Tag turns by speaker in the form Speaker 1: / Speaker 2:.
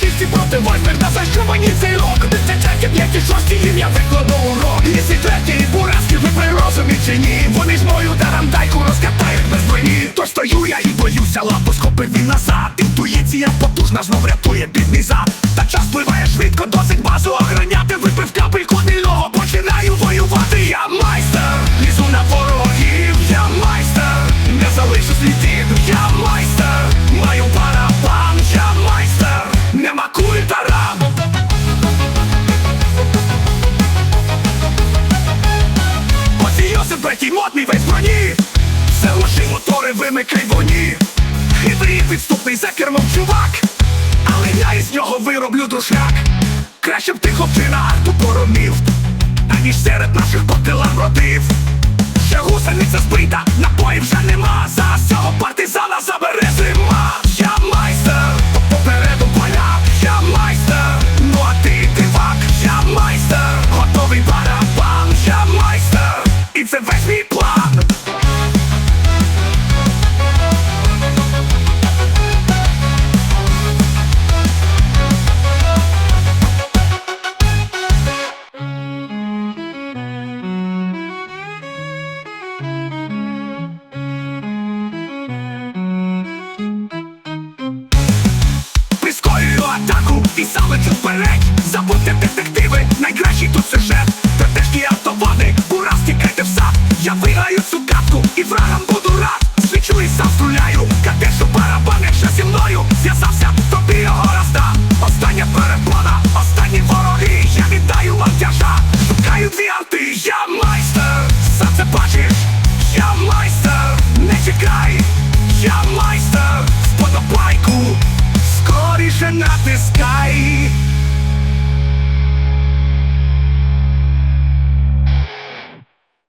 Speaker 1: Шісті проти восьмих на зашивані цей рок? Десятки п'яті шості їм я викладу урок. І ці треті буразки ви при розумі чи ні? Вони ж мою тарантайку розкатають без броні. То стою я і боюся лапу схопив він назад. Інтуїція потужна знов рятує бідний зад І модний весь броні лоші мотори вимикай воні Хитрий підступний за кермом чувак. Але я із нього вироблю друшляк Краще б ти хлопчина тупо поромів. Аніж серед наших потилам родив це вперед Забудьте детективи, найкращий тут сюжет. Тетешкі автоводи, ура, стікайте в сад. Я виграю цю катку і врагам буду рад. Свічу і сам струляю, кадешу барабан, якщо зі мною. Зв'язався, тобі його роздам Остання перепона, останні вороги. Я віддаю вам тяжа, шукаю дві арти. Я Скоріше натискай